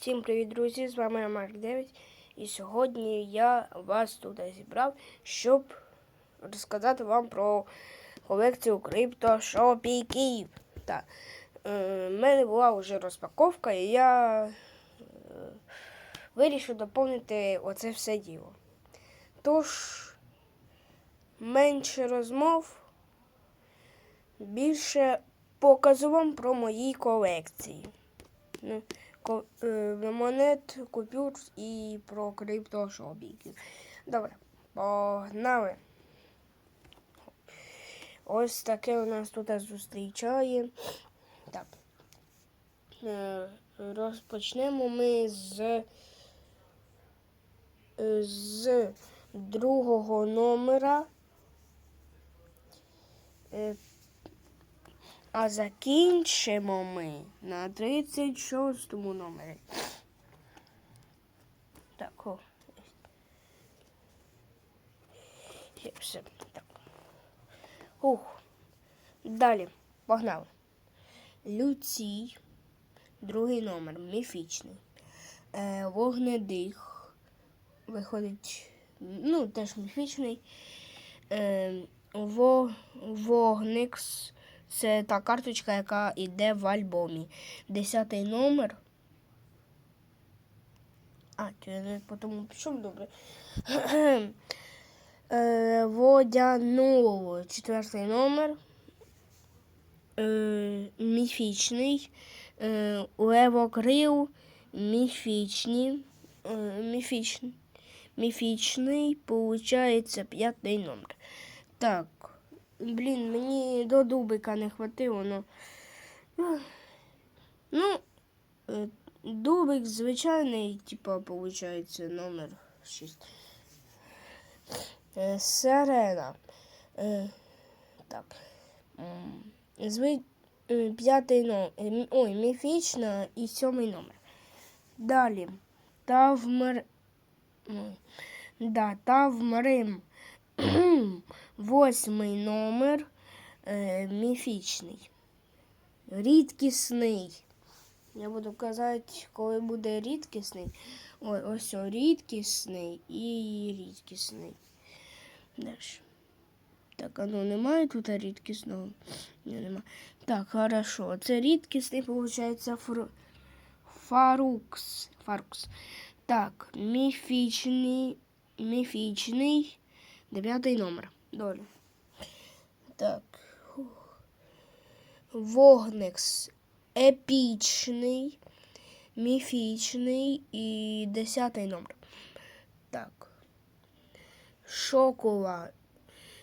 Всім привіт, друзі! З вами я Марк 9. І сьогодні я вас тут зібрав, щоб розказати вам про колекцію криптошопіків. Так, е, мене була вже розпаковка, і я е, вирішив доповнити оце все діло. Тож, менше розмов, більше показу вам про мої колекції. Е, монет, купюр і про криптошопіків. Добре, погнали. Ось таке у нас тут зустрічає. Так. Е, Розпочнемо ми з, е, з другого номера. А закінчимо ми на 36 номері. Так, о. Все, так. Ух. Далі. Погнали. Люцій. Другий номер. Міфічний. Е, вогнедих. Виходить. Ну, теж міфічний. Е, во, вогникс. Це та карточка, яка йде в альбомі. Десятий номер. А, то я не тому пішов добре. Е. Четвертий номер. Е, Міфічний. Е, Левокрил. Міфічні. Е, Міфічний. Міфічний. Получається п'ятий номер. Так. Блін, мені до дубика не хватило, но. Ну, е, дубик звичайний, типа, виходить, номер 6. Е, Сирена. Е, Так. Зви... П'ятий номер. Ой, міфічна і сьомий номер. Далі. Тавмер. Да, Тавмрим. Восьмий номер е, міфічний. Рідкісний. Я буду казати, коли буде рідкісний. Ой, ось о, рідкісний і рідкісний. Дальше. Так, а ну немає тут рідкісного? Ні, немає. Так, хорошо. Це рідкісний, виходить, фру... фарукс. Фарукс. Так, міфічний, міфічний. Дев'ятий номер. Долі. Так. Фух. Вогникс. Епічний, міфічний і десятий номер. Так. Шокола.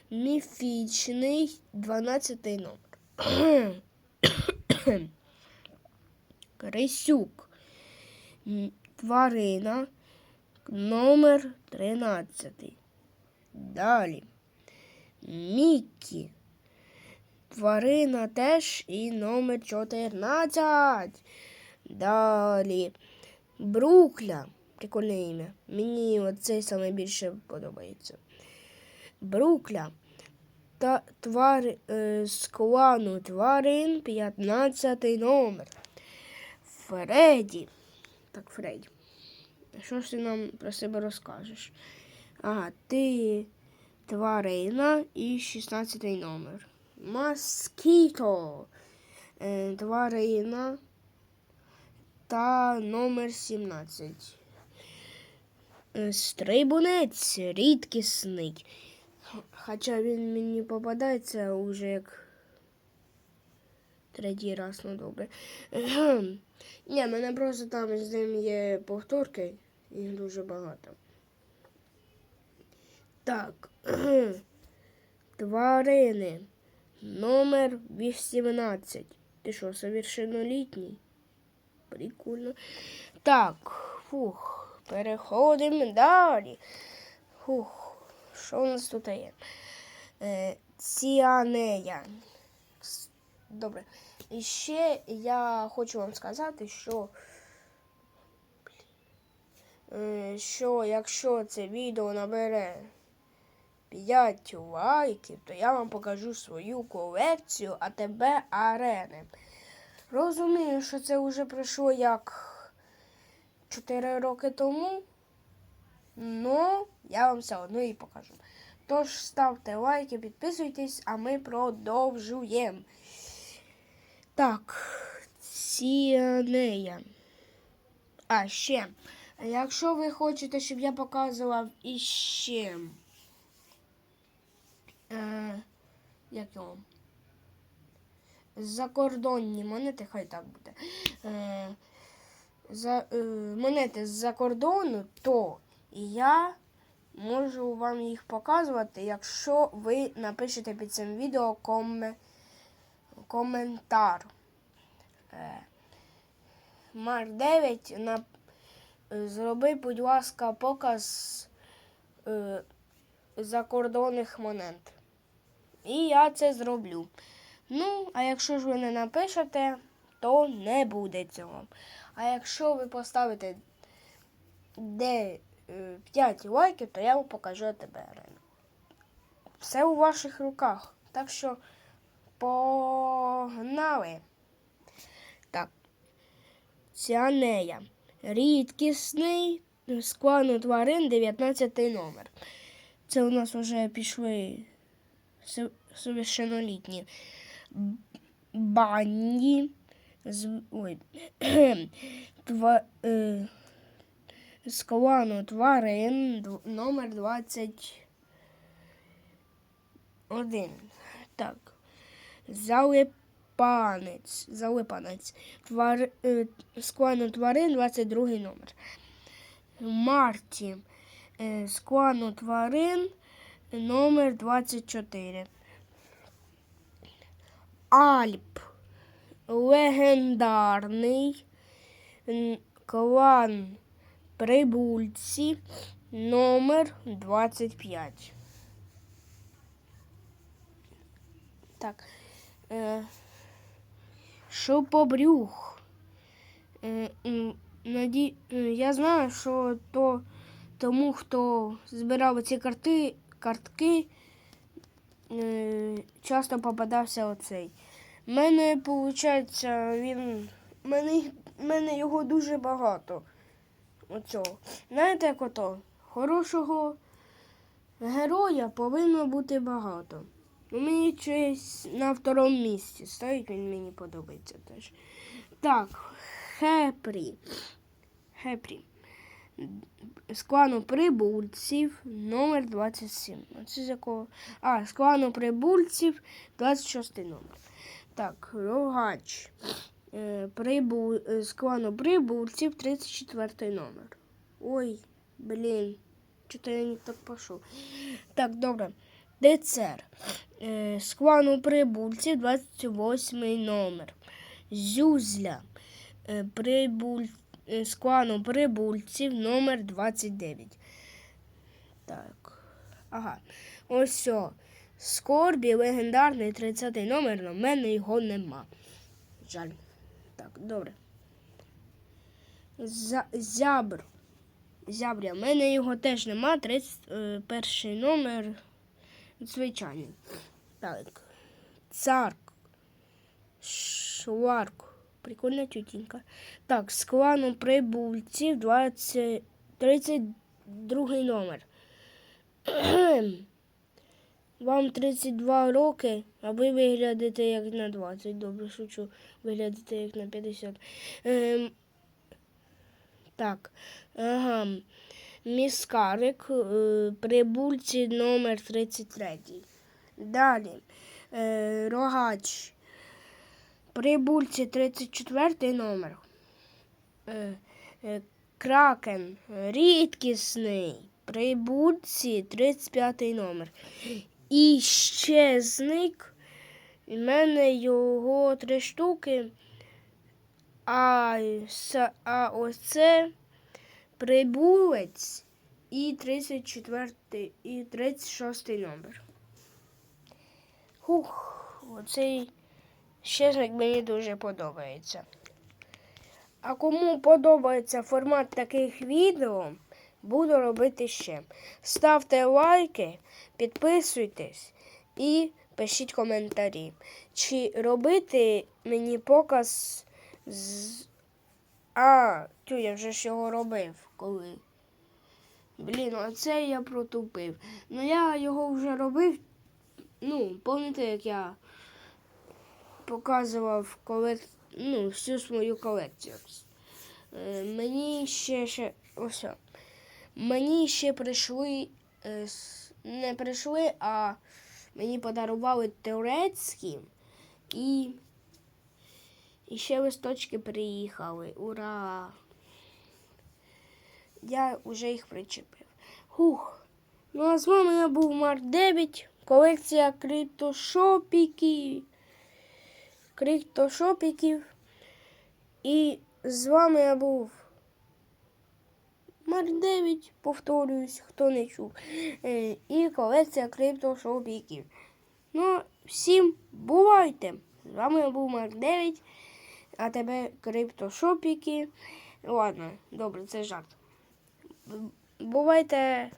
Міфічний, дванадцятий номер. Крисюк. М, Тварина. Номер тринадцятий. Далі. Мікі. Тварина теж і номер 14. Далі. Брукля. Прикольне ім'я. Мені оцей саме більше подобається. Брукля. Та твар е, з тварин 15 номер. Фредді. Так, Фредді. Що ж ти нам про себе розкажеш? Ага, ти тварина і 16 номер. Москіто. Е, тварина та номер 17. Е, Стрибунець рідкісний. Хоча він мені попадається уже як третій раз, ну добре. Ем. Ні, мене просто там з ним є повторки, їх дуже багато. Так. Тварини. Номер 18. Ти що, совершеннолітній? Прикольно. Так, фух, переходимо далі. Фух, що у нас тут є? Е, ціанея. Добре. І ще я хочу вам сказати, що, е, що якщо це відео набере 5 лайків, то я вам покажу свою колекцію АТБ арени. Розумію, що це вже пройшло як 4 роки тому. Ну, я вам все одно і покажу. Тож ставте лайки, підписуйтесь, а ми продовжуємо. Так, ціанея. А, ще. Якщо ви хочете, щоб я показував іще. Е, як його? Закордонні монети, хай так буде. Е, за, е, монети з-за кордону, то я можу вам їх показувати, якщо ви напишете під цим відео коме, коментар. Е, Марк 9 на, зроби, будь ласка, показ е, закордонних монет. І я це зроблю. Ну, а якщо ж ви не напишете, то не буде цього. А якщо ви поставите де 5 лайків, то я вам покажу тебе. Все у ваших руках. Так що погнали. Так. Ціанея. Рідкісний склану тварин 19 номер. Це у нас вже пішли со- совершеннолітні. Б- Банні. З, ой, тва, е, з клану тварин номер 21. Так. Залипанець. Залипанець. Твар, е, з клану тварин 22 номер. Марті. Е, з клану тварин номер 24. Альп. Легендарний клан Прибульці номер 25. Так. Шопобрюх. Е, м, наді... е, Я знаю, що то тому, хто збирав ці карти, картки, е, часто попадався оцей. У мене, виходить, він. в Мене, мене його дуже багато. Оцього. Знаєте, як ото? Хорошого героя повинно бути багато. Ну, мені щось на второму місці стоїть, він мені подобається теж. Так, Хепрі. Хепрі. З клану прибульців номер 27. Оце з якого? А, з клану прибульців 26 номер. Так, рогач. Е, Прибу... е, З прибульців 34 номер. Ой, блін. Чого я не так пішов. Так, добре. Децер. Е, З клану прибульців 28 номер. Зюзля. Е, Прибуль... е, З клану прибульців номер 29. Так. Ага. Ось все. Скорбі легендарний 30 номер, але в мене його нема. Жаль. Так, добре. За... Зябр. Зября. В мене його теж нема. 31 номер. Звичайний. Так. Царк. Шварк. Прикольна тютінька. Так, з клану прибульців 20... 32 номер. Вам 32 роки, а ви виглядаєте як на 20. Добре, шучу. Виглядаєте як на 50. Ем, так. Ага. Міскарик. Е, прибульці номер 33. Далі. Е, рогач. Прибульці 34 номер. Е, е, кракен. Рідкісний. Прибульці 35 номер. І ще зник. У мене його три штуки. А, а оце прибулець і 34 і 36 номер. Хух, оцей щезник мені дуже подобається. А кому подобається формат таких відео, буду робити ще. Ставте лайки, підписуйтесь і пишіть коментарі. Чи робити мені показ з А, тю, я вже ж його робив коли. Блін, оце я протупив. Ну я його вже робив. Ну, пам'ятаєте, як я показував колек... ну, всю свою колекцію. Е, мені ще ще. Ось. Мені ще прийшли. е, Не прийшли, а мені подарували турецькі і. І ще листочки приїхали. Ура! Я вже їх причепив. Хух. Ну а з вами я був Марк 9, колекція криптошопіків. Криптошопіків. І з вами я був Марк 9, повторююсь, хто не чув. Е, І колекція криптошопіків. Ну, всім бувайте! З вами я був Марк 9, а тебе криптошопіки. Ладно, добре, це жарт. Бувайте.